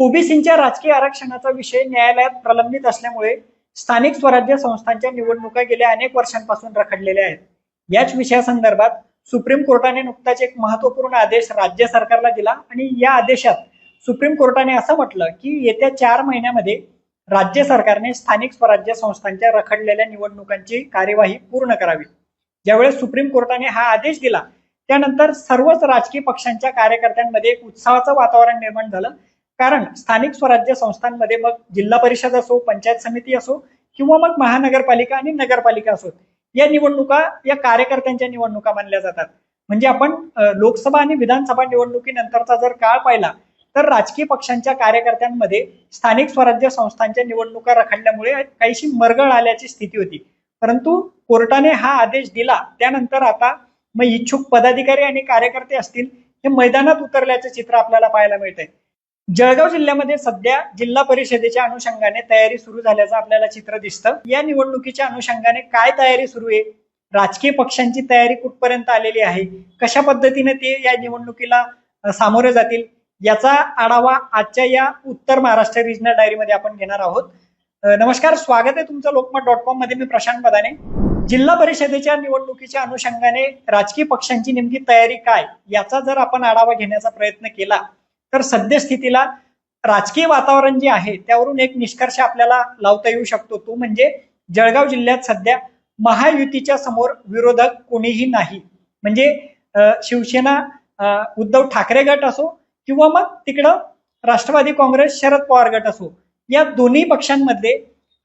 ओबीसींच्या राजकीय आरक्षणाचा विषय न्यायालयात प्रलंबित असल्यामुळे स्थानिक स्वराज्य संस्थांच्या निवडणुका गेल्या अनेक वर्षांपासून रखडलेल्या आहेत. याच विषयासंदर्भात सुप्रीम कोर्टाने नुकताच एक महत्त्वपूर्ण आदेश राज्य सरकारला दिला आणि या आदेशात सुप्रीम कोर्टाने असं म्हटलं की येत्या चार महिन्यामध्ये राज्य सरकारने स्थानिक स्वराज्य संस्थांच्या रखडलेल्या निवडणुकांची कार्यवाही पूर्ण करावी. ज्यावेळेस सुप्रीम कोर्टाने हा आदेश दिला त्यानंतर सर्वच राजकीय पक्षांच्या कार्यकर्त्यांमध्ये एक उत्साहाचं वातावरण निर्माण झालं. कारण स्थानिक स्वराज्य संस्थांमध्ये मग जिल्हा परिषद असो पंचायत समिती असो किंवा मग महानगरपालिका आणि नगरपालिका असो या निवडणुका या कार्यकर्त्यांच्या निवडणुका मानल्या जातात. म्हणजे आपण लोकसभा आणि विधानसभा निवडणुकीनंतरचा जर काळ पाहिला तर राजकीय पक्षांच्या कार्यकर्त्यांमध्ये स्थानिक स्वराज्य संस्थांच्या निवडणुका रखडल्यामुळे काहीशी मरगळ आल्याची स्थिती होती. परंतु कोर्टाने हा आदेश दिला त्यानंतर आता मग इच्छुक पदाधिकारी आणि कार्यकर्ते असतील हे मैदानात उतरल्याचं चित्र आपल्याला पाहायला मिळतंय. जळगाव जिल्ह्यामध्ये सध्या जिल्हा परिषदेच्या अनुषंगाने तयारी सुरू झाल्याचं आपल्याला चित्र दिसतं. या निवडणुकीच्या अनुषंगाने काय तयारी सुरू आहे? राजकीय पक्षांची तयारी कुठपर्यंत आलेली आहे? कशा पद्धतीने ते या निवडणुकीला सामोरे जातील? याचा आढावा आजच्या या उत्तर महाराष्ट्र रिजनल डायरीमध्ये आपण घेणार आहोत. नमस्कार स्वागत आहे तुमचं लोकमत डॉट कॉममध्ये. मी प्रशांत बदाने. जिल्हा परिषदेच्या निवडणुकीच्या अनुषंगाने राजकीय पक्षांची नेमकी तयारी काय? याचा जर आपण आढावा घेण्याचा प्रयत्न केला तर सद्यस्थितीला राजकीय वातावरण जे आहे त्यावरून एक निष्कर्ष आपल्याला लावता येऊ शकतो. तो म्हणजे जळगाव जिल्ह्यात सध्या महायुतीच्या समोर विरोधक कोणीही नाही. म्हणजे शिवसेना उद्धव ठाकरे गट असो किंवा मग तिकडं राष्ट्रवादी काँग्रेस शरद पवार गट असो या दोन्ही पक्षांमध्ये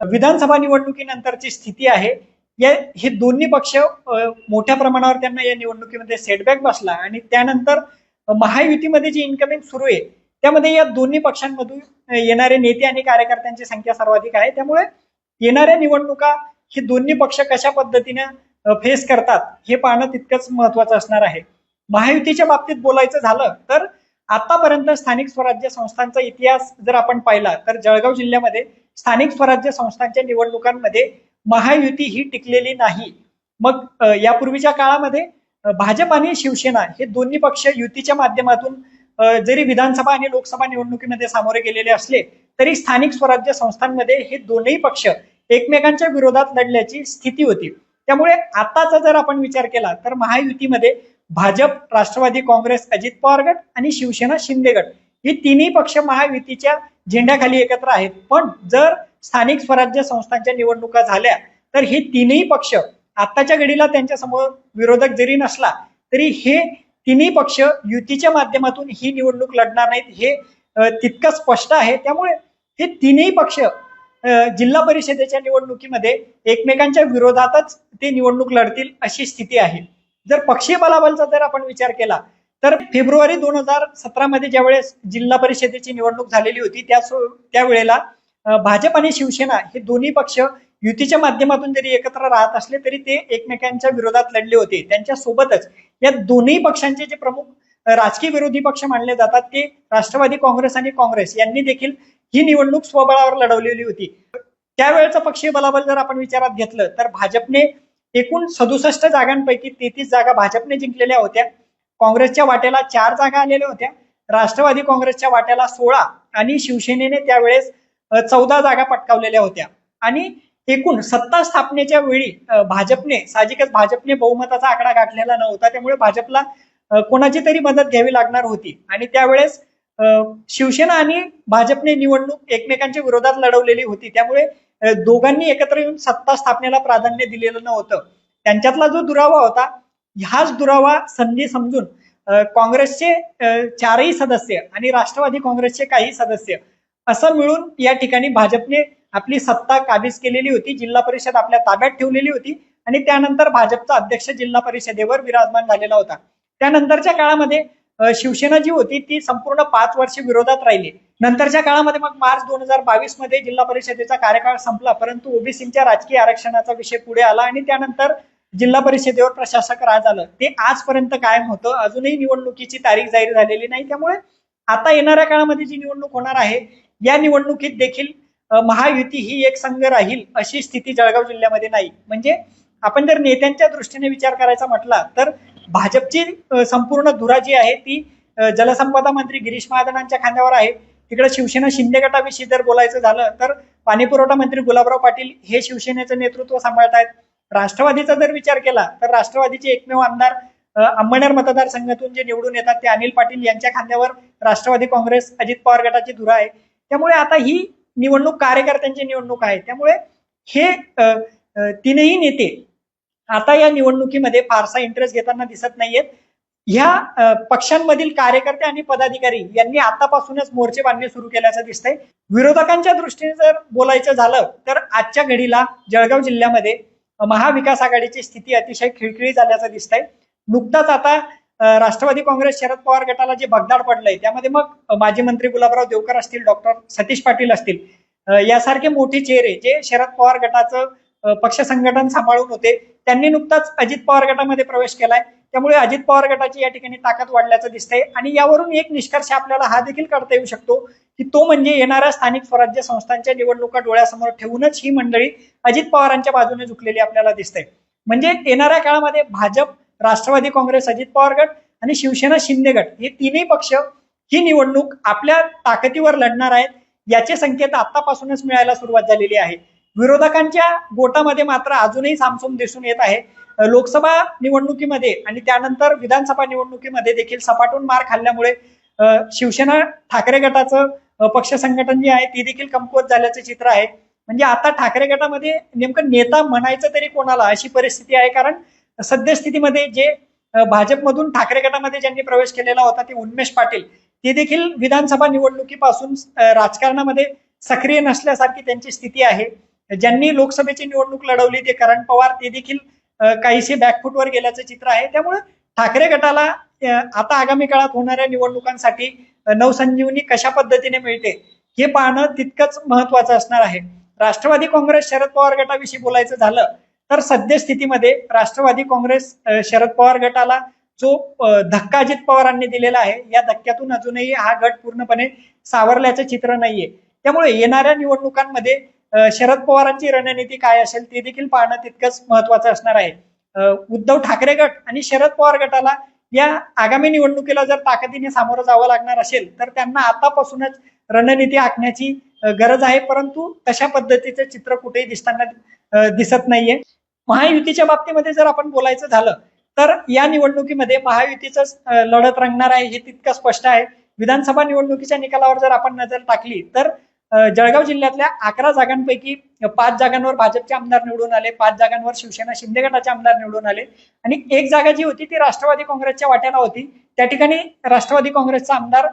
विधानसभा निवडणुकीनंतरची स्थिती आहे. या हे दोन्ही पक्ष मोठ्या प्रमाणावर त्यांना या निवडणुकीमध्ये सेटबॅक बसला आणि त्यानंतर महायुतीमध्ये जी इन्कमिंग सुरू आहे त्यामध्ये या दोन्ही पक्षांमधून येणारे नेते आणि कार्यकर्त्यांची संख्या सर्वाधिक आहे. त्यामुळे येणाऱ्या निवडणुका हे दोन्ही पक्ष कशा पद्धतीने फेस करतात हे पाहणं तितकंच महत्वाचं असणार आहे. महायुतीच्या बाबतीत बोलायचं झालं तर आतापर्यंत स्थानिक स्वराज्य संस्थांचा इतिहास जर आपण पाहिला तर जळगाव जिल्ह्यामध्ये स्थानिक स्वराज्य संस्थांच्या निवडणुकांमध्ये महायुती ही टिकलेली नाही. मग यापूर्वीच्या काळामध्ये भाजप आणि शिवसेना हे दोन्ही पक्ष युतीच्या माध्यमातून जरी विधानसभा आणि लोकसभा निवडणुकीमध्ये सामोरे गेलेले असले तरी स्थानिक स्वराज्य संस्थांमध्ये हे दोनही पक्ष एकमेकांच्या विरोधात लढल्याची स्थिती होती. त्यामुळे आताचा जर आपण विचार केला तर महायुतीमध्ये भाजप राष्ट्रवादी काँग्रेस अजित पवार गट आणि शिवसेना शिंदे गट हे तिन्ही पक्ष महायुतीच्या झेंड्याखाली एकत्र आहेत. पण जर स्थानिक स्वराज्य संस्थांच्या निवडणुका झाल्या तर हे तिन्ही पक्ष आताच्या घडीला त्यांच्यासमोर विरोधक जरी नसला तरी हे तिन्ही पक्ष युतीच्या माध्यमातून ही निवडणूक लढणार नाहीत हे तितकं स्पष्ट आहे. त्यामुळे हे तिन्ही पक्ष जिल्हा परिषदेच्या निवडणुकीमध्ये एकमेकांच्या विरोधातच ते निवडणूक लढतील अशी स्थिती आहे. जर पक्षीय बलाबलचा जर आपण विचार केला तर फेब्रुवारी दोन हजार सतरा मध्ये ज्यावेळेस जिल्हा परिषदेची निवडणूक झालेली होती त्या त्यावेळेला भाजप आणि शिवसेना हे दोन्ही पक्ष युतीच्या माध्यमातून जरी एकत्र राहत असले तरी ते एकमेकांच्या विरोधात लढले होते. त्यांच्या सोबतच या दोन्ही पक्षांचे जे प्रमुख राजकीय विरोधी पक्ष मानले जातात ते राष्ट्रवादी काँग्रेस आणि काँग्रेस यांनी देखील ही निवडणूक स्वबळावर लढवलेली होती. त्यावेळेचं पक्षीय बलाबल जर आपण विचारात घेतलं तर भाजपने एकूण सदुसष्ट जागांपैकी तेहतीस जागा भाजपने जिंकलेल्या होत्या. काँग्रेसच्या वाट्याला चार जागा आलेल्या होत्या. राष्ट्रवादी काँग्रेसच्या वाट्याला सोळा आणि शिवसेनेने त्यावेळेस चौदा जागा पटकावलेल्या होत्या. आणि एकूण सत्ता स्थापनेच्या वेळी भाजपने साहजिकच भाजपने बहुमताचा आकडा गाठलेला नव्हता. त्यामुळे भाजपला कोणाची तरी मदत घ्यावी लागणार होती. आणि त्यावेळेस शिवसेना आणि भाजपने निवडणूक एकमेकांच्या विरोधात लढवलेली होती. त्यामुळे दोघांनी एकत्र येऊन सत्ता स्थापनेला प्राधान्य दिलेलं नव्हतं. त्यांच्यातला जो दुरावा होता ह्याच दुरावा संधी समजून काँग्रेसचे चारही सदस्य आणि राष्ट्रवादी काँग्रेसचे काही सदस्य असं मिळून या ठिकाणी भाजपने आपली सत्ता काबीज केलेली होती जिल्हा परिषद आपल्या ताब्यात ठेवलेली होती आणि त्यानंतर भाजपचा अध्यक्ष जिल्हा परिषदेवर विराजमान झालेला होता. त्यानंतरच्या काळामध्ये शिवसेना जी होती ती संपूर्ण पाच वर्ष विरोधात राहिली. नंतरच्या काळामध्ये मग मार्च दोन हजार बावीसमध्ये जिल्हा परिषदेचा कार्यकाळ संपला परंतु ओबीसींच्या राजकीय आरक्षणाचा विषय पुढे आला आणि त्यानंतर जिल्हा परिषदेवर प्रशासक राज आलं ते आजपर्यंत कायम होतं. अजूनही निवडणुकीची तारीख जाहीर झालेली नाही. त्यामुळे आता येणाऱ्या काळामध्ये जी निवडणूक होणार आहे या निवडणुकीत देखील महायुती ही एक संघ राहील अशी स्थिती जळगाव जिल्ह्यामध्ये नाही. म्हणजे आपण जर नेत्यांच्या दृष्टीने विचार करायचा म्हटला तर भाजपची संपूर्ण धुरा जी आहे ती जलसंपदा मंत्री गिरीश महाजनांच्या खांद्यावर आहे. तिकडे शिवसेना शिंदे गटाविषयी जर बोलायचं झालं तर पाणी पुरवठा मंत्री गुलाबराव पाटील हे शिवसेनेचं नेतृत्व सांभाळत आहेत राष्ट्रवादीचा जर विचार केला तर राष्ट्रवादीचे एकमेव आमदार अ, मतदारसंघातून जे निवडून येतात ते अनिल पाटील यांच्या खांद्यावर राष्ट्रवादी काँग्रेस अजित पवार गटाची धुरा आहे. त्यामुळे आता ही निवडणूक कार्यकर्त्यांची निवडणूक आहे. त्यामुळे हे तीनही नेते आता या निवडणुकीमध्ये फारसा इंटरेस्ट घेताना दिसत नाहीयेत. ह्या पक्षांमधील कार्यकर्ते आणि पदाधिकारी यांनी आतापासूनच मोर्चे बांधणे सुरू केल्याचं दिसतंय. विरोधकांच्या दृष्टीने जर बोलायचं झालं तर आजच्या घडीला जळगाव जिल्ह्यामध्ये महाविकास आघाडीची स्थिती अतिशय खिळखिळी झाल्याचं दिसतंय. नुकताच आता राष्ट्रवादी काँग्रेस शरद पवार गटाला जे भगदाड पडलंय त्यामध्ये मग माजी मंत्री गुलाबराव देवकर असतील डॉक्टर सतीश पाटील असतील यासारखे मोठे चेहरे जे शरद पवार गटाचं पक्ष संघटन सांभाळून होते त्यांनी नुकताच अजित पवार गटामध्ये प्रवेश केलाय. त्यामुळे अजित पवार गटाची या ठिकाणी ताकद वाढल्याचं दिसतंय आणि यावरून एक निष्कर्ष आपल्याला हा देखील काढता येऊ शकतो की तो म्हणजे येणाऱ्या स्थानिक स्वराज्य संस्थांच्या निवडणुका डोळ्यासमोर ठेवूनच ही मंडळी अजित पवारांच्या बाजूने झुकलेली आपल्याला दिसते म्हणजे येणाऱ्या काळामध्ये भाजप राष्ट्रवादी काँग्रेस अजित पवार गट आणि शिवसेना शिंदे गट हे तिन्ही पक्ष ही निवडणूक आपल्या ताकदीवर लढणार आहेत याचे संकेत आतापासूनच मिळायला सुरुवात झालेली आहे. विरोधकांच्या गोटामध्ये मात्र अजूनही सामसूम दिसून येत आहे. लोकसभा निवडणुकीमध्ये आणि त्यानंतर विधानसभा निवडणुकीमध्ये देखील सपाटून मार खाल्ल्यामुळे शिवसेना ठाकरे गटाचं पक्ष संघटन जे आहे ती देखील कमकुवत झाल्याचं चित्र आहे. म्हणजे आता ठाकरे गटामध्ये नेमकं नेता म्हणायचं तरी कोणाला अशी परिस्थिती आहे? कारण सद्यस्थितीमध्ये जे भाजपमधून ठाकरे गटामध्ये ज्यांनी प्रवेश केलेला होता ते उन्मेष पाटील ते देखील विधानसभा निवडणुकीपासून राजकारणामध्ये सक्रिय नसल्यासारखी त्यांची स्थिती आहे. ज्यांनी लोकसभेची निवडणूक लढवली ते करण पवार ते देखील काहीसे बॅकफुटवर गेल्याचं चित्र आहे. त्यामुळे ठाकरे गटाला आता आगामी काळात होणाऱ्या निवडणुकांसाठी नवसंजीवनी कशा पद्धतीने मिळते हे पाहणं तितकंच महत्वाचं असणार आहे. राष्ट्रवादी काँग्रेस शरद पवार गटाविषयी बोलायचं झालं तर सद्यस्थितीमध्ये राष्ट्रवादी काँग्रेस शरद पवार गटाला जो धक्का अजित पवारांनी दिलेला आहे या धक्क्यातून अजूनही हा गट पूर्णपणे सावरल्याचं चित्र नाहीये. त्यामुळे येणाऱ्या निवडणुकांमध्ये शरद पवारांची रणनीती काय असेल ते देखील पाहणं तितकंच महत्वाचं असणार आहे. उद्धव ठाकरे गट आणि शरद पवार गटाला या आगामी निवडणुकीला जर ताकदीने सामोरं जावं लागणार असेल तर त्यांना आतापासूनच रणनीती आखण्याची गरज आहे परंतु तशा पद्धतीचं चित्र कुठेही दिसताना दिसत नाहीये. महायुतीच्या बाबतीमध्ये जर आपण बोलायचं झालं तर या निवडणुकीमध्ये महायुतीच लढत रंगणार आहे हे तितकं स्पष्ट आहे. विधानसभा निवडणुकीच्या निकालावर जर आपण नजर टाकली तर जळगाव जिल्ह्यातल्या अकरा जागांपैकी पाच जागांवर भाजपचे आमदार निवडून आले पाच जागांवर शिवसेना शिंदे गटाचे आमदार निवडून आले. आणि एक जागा जी होती ती राष्ट्रवादी काँग्रेसच्या वाट्याला होती. त्या ठिकाणी राष्ट्रवादी काँग्रेसचा आमदार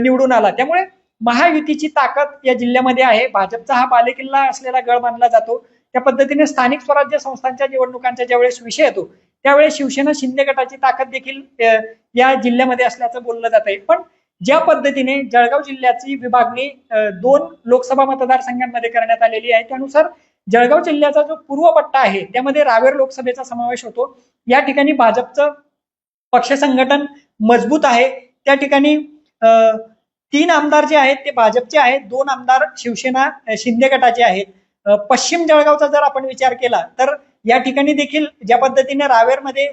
निवडून आला. त्यामुळे महायुतीची ताकद या जिल्ह्यामध्ये आहे. भाजपचा हा बालेकिल्ला असलेला गड मानला जातो. त्या पद्धतीने स्थानिक स्वराज्य संस्थांच्या निवडणुकांचा ज्यावेळेस विषय येतो त्यावेळेस शिवसेना शिंदे गटाची ताकद देखील या जिल्ह्यामध्ये असल्याचं बोललं जात आहे पण ज्या पद्धतीने जळगाव जिल्ह्याची विभागणी दोन लोकसभा मतदारसंघांमध्ये करण्यात आलेली आहे त्यानुसार जळगाव जिल्ह्याचा जो पूर्व पट्टा आहे त्यामध्ये रावेर लोकसभेचा समावेश होतो. या ठिकाणी भाजपचं पक्ष संघटन मजबूत आहे. त्या ठिकाणी तीन आमदार जे आहेत ते भाजपचे आहेत. दोन आमदार शिवसेना शिंदे गटाचे आहेत. पश्चिम जळगावचा जर आपण विचार केला तर या ठिकाणी देखील ज्या पद्धतीने रावेरमध्ये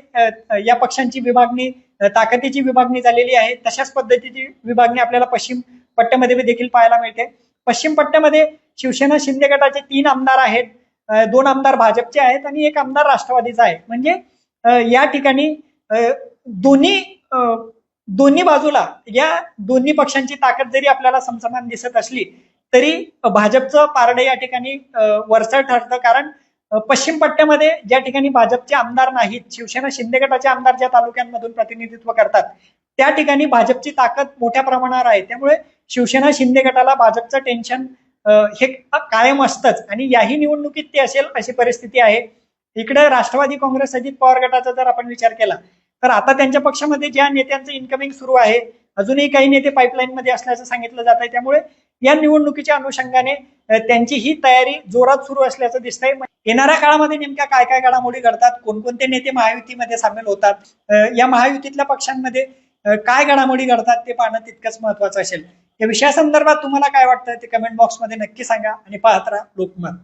या पक्षांची विभागणी ताकदीची विभागणी झालेली आहे तशाच पद्धतीची विभागणी आपल्याला पश्चिम पट्ट्यामध्ये देखील पाहायला मिळते. पश्चिम पट्ट्यामध्ये शिवसेना शिंदे गटाचे तीन आमदार आहेत दोन आमदार भाजपचे आहेत आणि एक आमदार राष्ट्रवादीचा आहे. म्हणजे या ठिकाणी दोन्ही दोन्ही बाजूला या दोन्ही पक्षांची ताकद जरी आपल्याला समसमान दिसत असली तरी भाजपचं पारडं या ठिकाणी अ, ठरतं. कारण पश्चिम पट्ट्यामध्ये ज्या ठिकाणी भाजपचे आमदार नाहीत शिवसेना शिंदे गटाचे आमदार ज्या तालुक्यांमधून प्रतिनिधित्व करतात त्या ठिकाणी भाजपची ताकद मोठ्या प्रमाणावर आहे. त्यामुळे शिवसेना शिंदे गटाला भाजपचं टेन्शन हे कायम असतंच. आणि याही निवडणुकीत ते असेल अशी परिस्थिती आहे. इकडे राष्ट्रवादी काँग्रेस अजित पवार गटाचा जर आपण विचार केला तर आता त्यांच्या पक्षामध्ये ज्या नेत्यांचं इन्कमिंग सुरू आहे अजूनही काही नेते पाईपलाईन मध्ये असल्याचं सांगितलं जात आहे त्यामुळे या निवडणुकीच्या अनुषंगाने त्यांची ही तयारी जोरात सुरू असल्याचं दिसतंय. येणाऱ्या काळामध्ये नेमक्या काय काय घडामोडी घडतात कोणकोणते नेते महायुतीमध्ये सामील होतात या महायुतीतल्या पक्षांमध्ये काय घडामोडी घडतात ते पाहणं तितकंच महत्वाचं असेल. या विषयासंदर्भात तुम्हाला काय वाटतं ते कमेंट बॉक्समध्ये नक्की सांगा आणि पाहत राहा लोकमत.